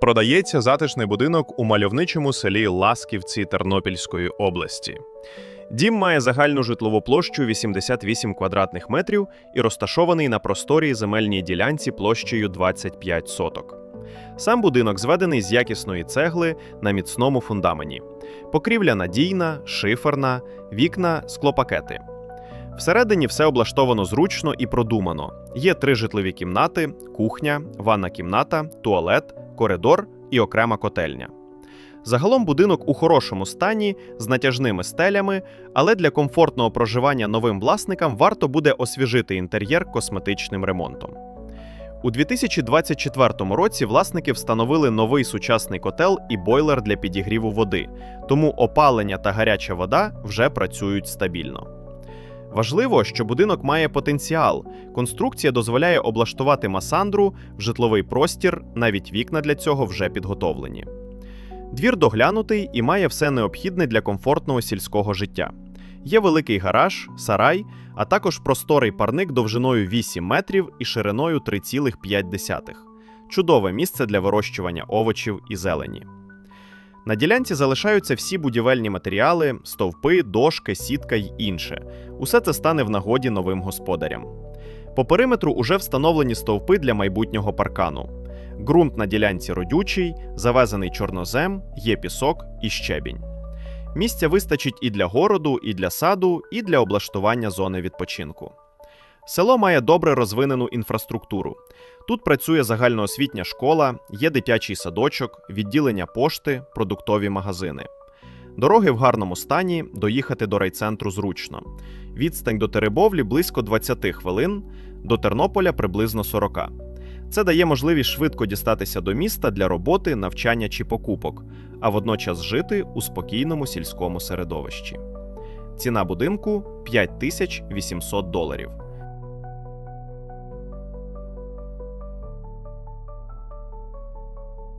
Продається затишний будинок у мальовничому селі Ласківці Тернопільської області. Дім має загальну житлову площу 88 квадратних метрів і розташований на просторій земельній ділянці площею 25 соток. Сам будинок зведений з якісної цегли на міцному фундамені. Покрівля надійна, шиферна, вікна склопакети. Всередині все облаштовано зручно і продумано. Є три житлові кімнати, кухня, ванна кімната, туалет, коридор і окрема котельня. Загалом будинок у хорошому стані з натяжними стелями, але для комфортного проживання новим власникам варто буде освіжити інтер'єр косметичним ремонтом. У 2024 році власники встановили новий сучасний котел і бойлер для підігріву води, тому опалення та гаряча вода вже працюють стабільно. Важливо, що будинок має потенціал. Конструкція дозволяє облаштувати масандру в житловий простір, навіть вікна для цього вже підготовлені. Двір доглянутий і має все необхідне для комфортного сільського життя. Є великий гараж, сарай, а також просторий парник довжиною 8 метрів і шириною 3,5. Чудове місце для вирощування овочів і зелені. На ділянці залишаються всі будівельні матеріали, стовпи, дошки, сітка й інше. Усе це стане в нагоді новим господарям. По периметру уже встановлені стовпи для майбутнього паркану. Ґрунт на ділянці родючий, завезений чорнозем, є пісок і щебінь. Місця вистачить і для городу, і для саду, і для облаштування зони відпочинку. Село має добре розвинену інфраструктуру. Тут працює загальноосвітня школа, є дитячий садочок, відділення пошти, продуктові магазини. Дороги в гарному стані, доїхати до райцентру зручно. Відстань до Теребовлі близько 20 хвилин, до Тернополя приблизно 40. Це дає можливість швидко дістатися до міста для роботи, навчання чи покупок, а водночас жити у спокійному сільському середовищі. Ціна будинку 5800 доларів.